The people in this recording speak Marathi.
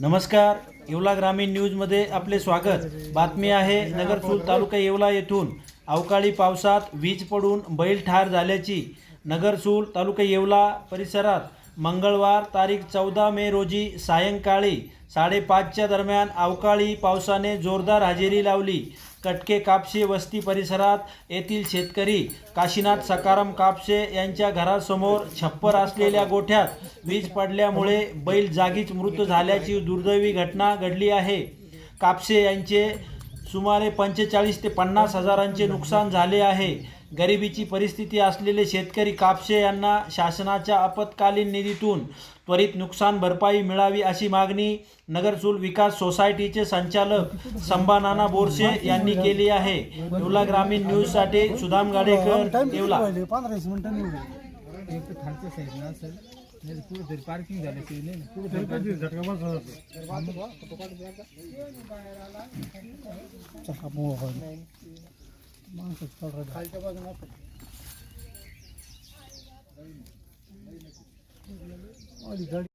नमस्कार येवला ग्रामीण न्यूजमध्ये आपले स्वागत. बातमी आहे नगरसूल तालुका येवला येथून. अवकाळी पावसात वीज पडून बैल ठार झाल्याची नगरसूल तालुका येवला परिसरात मंगळवार तारीख चौदा मे रोजी सायंकाळी साडेपाचच्या दरम्यान अवकाळी पावसाने जोरदार हजेरी लावली. कटके कापसे वस्ती परिसरात येथील शेतकरी काशीनाथ सकाराम कापसे यांच्या घरासमोर छप्पर असलेल्या गोठ्यात वीज पडल्यामुळे बैल जागीच मृत झाल्याची दुर्दैवी घटना घडली आहे. कापसे यांचे सुमारे पंचेचाळीस ते पन्नास हजारांचे नुकसान झाले आहे. गरिबीची परिस्थिती असलेले शेतकरी कापसे यांना शासनाच्या आपत्कालीन निधीतून त्वरित नुकसान भरपाई मिळावी अशी मागणी नगरसूल विकास सोसायटीचे संचालक संभानाना बोरसे यांनी केली आहे. येवला ग्रामीण न्यूजसाठी सुदाम गाडेकर येवला. पार्किंग झालं खालच्या बाजूला गाडी